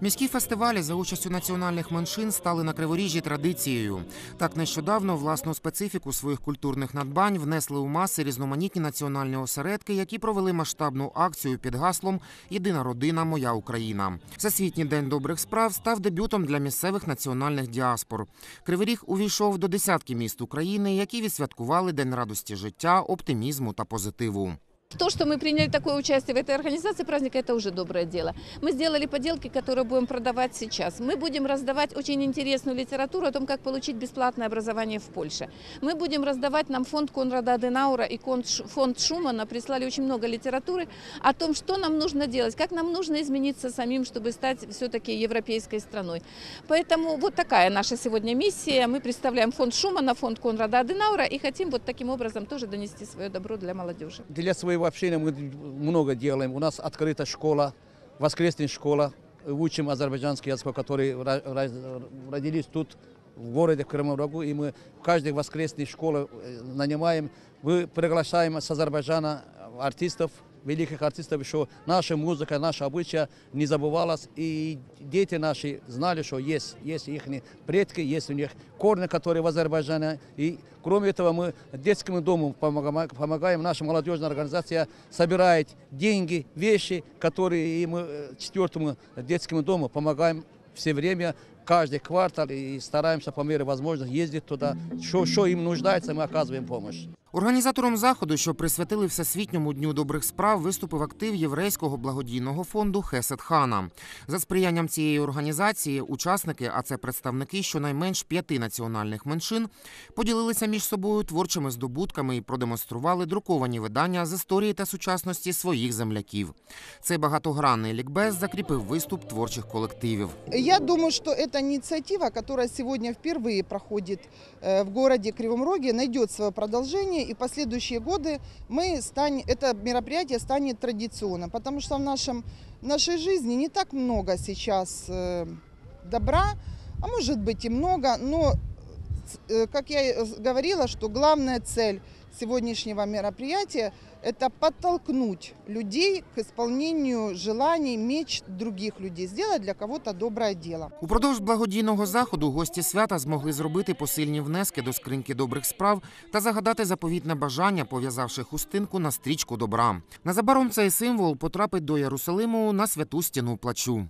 Міські фестивалі за участю національних меншин стали на Криворіжжі традицією. Так нещодавно власну специфіку своїх культурних надбань внесли у маси різноманітні національні осередки, які провели масштабну акцію під гаслом Єдина родина, моя Україна. Всесвітній день добрих справ став дебютом для місцевих національних діаспор. Кривий Ріг увійшов до десятки міст України, які відсвяткували День радості життя, оптимізму та позитиву. То, что мы приняли такое участие в этой организации праздника, это уже доброе дело. Мы сделали поделки, которые будем продавать сейчас. Мы будем раздавать очень интересную литературу о том, как получить бесплатное образование в Польше. Мы будем раздавать нам фонд Конрада Аденаура и фонд Шумана прислали очень много литературы о том, что нам нужно делать, как нам нужно измениться самим, чтобы стать все-таки европейской страной. Поэтому вот такая наша сегодня миссия. Мы представляем фонд Шумана, фонд Конрада Аденаура и хотим вот таким образом тоже донести свое добро для молодежи. Для своего общения мы много делаем. У нас открыта школа, воскресная школа. Учим азербайджанский язык, которые ра- ра- родились тут, в городе Крымом Рогу. И мы в каждой воскресной школе э, нанимаем. Мы приглашаем с Азербайджана артистов, великих артистов, что наша музыка, наша обычая не забывалась. И дети наши знали, что есть, есть их предки, есть у них корни, которые в Азербайджане. И кроме этого мы детскому дому помогаем. Наша молодежная организация собирает деньги, вещи, которые и мы э, четвертому детскому дому помогаем все время, каждый квартал и стараемся по мере возможности ездить туда. Что им нуждается, мы оказываем помощь. Організатором заходу, що присвятили Всесвітньому дню добрих справ, виступив актив єврейського благодійного фонду Хесед Хана. За сприянням цієї організації учасники, а це представники щонайменш п'яти національних меншин, поділилися між собою творчими здобутками і продемонстрували друковані видання з історії та сучасності своїх земляків. Цей багатогранний лікбез закріпив виступ творчих колективів. Я думаю, что эта инициатива, которая сегодня впервые проходит э, в городе Кривом Роге, найдет свое продолжение, и в последующие годы мы станем, это мероприятие станет традиционным, потому что в, нашем, в нашей жизни не так много сейчас э, добра, а может быть и много, но, э, как я и говорила, что главная цель сегодняшнего мероприятия – это подтолкнуть людей к исполнению желаний, мечт других людей, сделать для кого-то доброе дело. Упродовж благодійного заходу гості свята змогли зробити посильні внески до скриньки добрих справ та загадати заповітне бажання, пов'язавши хустинку на стрічку добра. Незабаром цей символ потрапить до Єрусалиму на святу стіну плачу.